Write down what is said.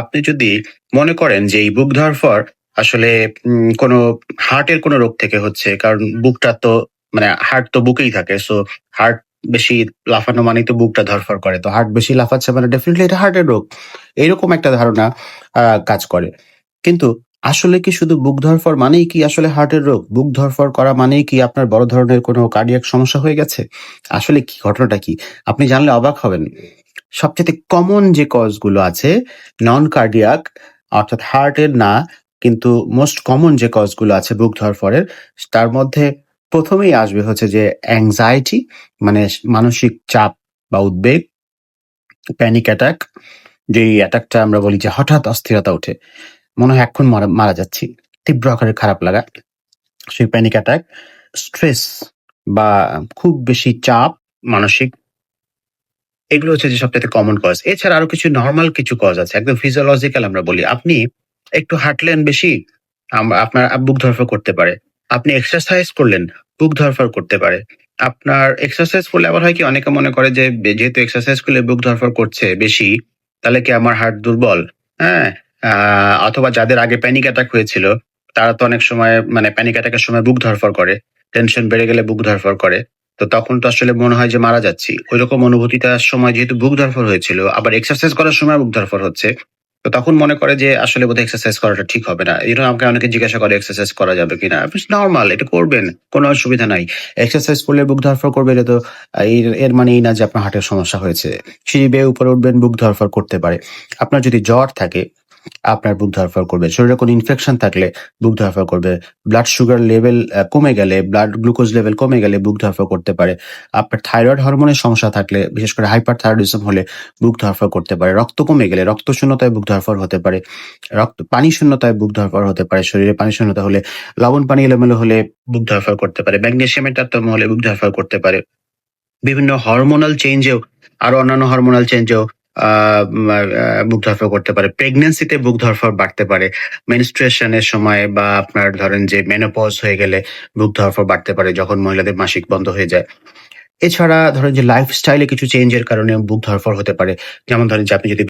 আপনি যদি মনে করেন যে এই বুক ধরফর আসলে কোনো হার্টের কোনো রোগ থেকে হচ্ছে, কারণ বুকটা তো মানে হার্ট তো বুকেই থাকে সো হার্ট বেশি লাফানো মানেই তো বুকটা ধরফর করে। তো হার্ট বেশি লাফাচ্ছে মানে ডেফিনেটলি এটা হার্টের রোগ। এইরকম একটা ধারণা কাজ করে। কিন্তু আসলে কি শুধু বুক ধরফর মানেই কি আসলে হার্টের রোগ? বুক ধরফর করা মানেই কি আপনার বড় ধরনের কোনো কার্ডিয়াক সমস্যা হয়ে গেছে? আসলে কি ঘটনাটা কি? আপনি জানলে অবাক হবেন। সবচেয়ে কমন যে কজগুলো আছে নন কার্ডিয়াক অর্থাৎ হার্টের না, কিন্তু মোস্ট কমন যে কজগুলো আছে বুক ধরফরের, তার মধ্যে প্রথমেই আসবে হচ্ছে যে অ্যাংজাইটি মানে মানসিক চাপ বা উদ্বেগ প্যানিক অ্যাটাক যে অ্যাটাকটা আমরা বলি যে হঠাৎ অস্থিরতা ওঠে, মনে হয় এখন মারা মারা যাচ্ছি, তীব্র আকারে খারাপ লাগা, সেই প্যানিক অ্যাটাক স্ট্রেস বা খুব বেশি চাপ, মানসিক এগুলো হচ্ছে যে সবচেয়ে কমন কজ এছাড়া আরও কিছু নর্মাল কিছু কজ আছে। একদম ফিজিওলজিক্যাল আমরা বলি। আপনি একটু হাঁটলেন বেশি আপনার বুক ধরফর করতে পারে। আপনি এক্সারসাইজ করলেন, বুক ধরফর করতে পারে। আপনার এক্সারসাইজ করলে আবার হয় কি, অনেকে মনে করে যে যেহেতু এক্সারসাইজ করলে বুক ধরফর করছে বেশি, তাহলে কি আমার হার্ট দুর্বল? হ্যাঁ অথবা যাদের আগে প্যানিক অ্যাটাক হয়েছিল, তারা তো অনেক সময় মানে প্যানিক অ্যাটাকের সময় বুক ধরফর করে। টেনশন বেড়ে গেলে বুক ধরফর করে। তো তখন তো আসলে মনে হয় যে মারা যাচ্ছি। ওই রকম অনুভূতিটার সময় যেহেতু বুক ধরফর হয়েছিল, আবার এক্সারসাইজ করার সময় বুক ধরফর হচ্ছে, তো তখন মনে করে যে আসলে বোধহয় এক্সারসাইজ করাটা ঠিক হবে না। এরকম আমাকে অনেকে জিজ্ঞাসা করে এক্সারসাইজ করা যাবে কিনা? নর্মাল এটা করবেন, কোনো অসুবিধা নাই। এক্সারসাইজ করলে বুক ধরফর করবে, এটা তো এর- এর মানে এই না যে আপনার হার্টের সমস্যা হয়েছে। সিঁড়ি বেয়ে উপরে উঠবেন, বুক ধরফর করতে পারে। আপনার যদি জ্বর থাকে আপনার বুক ধরফর করবে। শরীরে কোনো ইনফেকশন থাকলে বুক ধরফর করবে। ব্লাড সুগার লেভেল কমে গেলে ব্লাড গ্লুকোজ লেভেল কমে গেলে বুক ধরফর করতে পারে। আপনার থাইরয়েড হরমোনের সমস্যা থাকলে, বিশেষ করে হাইপার থাইরয়েডিজম হলে বুক ধরফর করতে পারে। রক্ত কমে গেলে রক্ত শূন্যতায় বুক ধরফর হতে পারে। রক্ত, পানি শূন্যতায় বুক ধরফর হতে পারে। শরীরে পানি শূন্যতা হলে, লবণ পানি এলোমেলো হলে বুক ধরফর করতে পারে। ম্যাগনেসিয়ামের তারতম্য হলে বুক ধরফর করতে পারে। বিভিন্ন হরমোনাল চেঞ্জেও আরও অন্যান্য হরমোনাল চেঞ্জেও বুক ধরফর করতে পারে। প্রেগনেন্সিতে বুক ধরফর বাড়তে পারে। মেনস্ট্রেশনের সময় বা আপনার ধরেন যে মেনোপজ হয়ে গেলে বুক ধরফর বাড়তে পারে যখন মহিলাদের মাসিক বন্ধ হয়ে যায়। এছাড়া ধরেন যে লাইফস্টাইলে কিছু চেঞ্জের কারণে বুক ধরফর হতে পারে। যেমন ধরেন যে আপনি যদি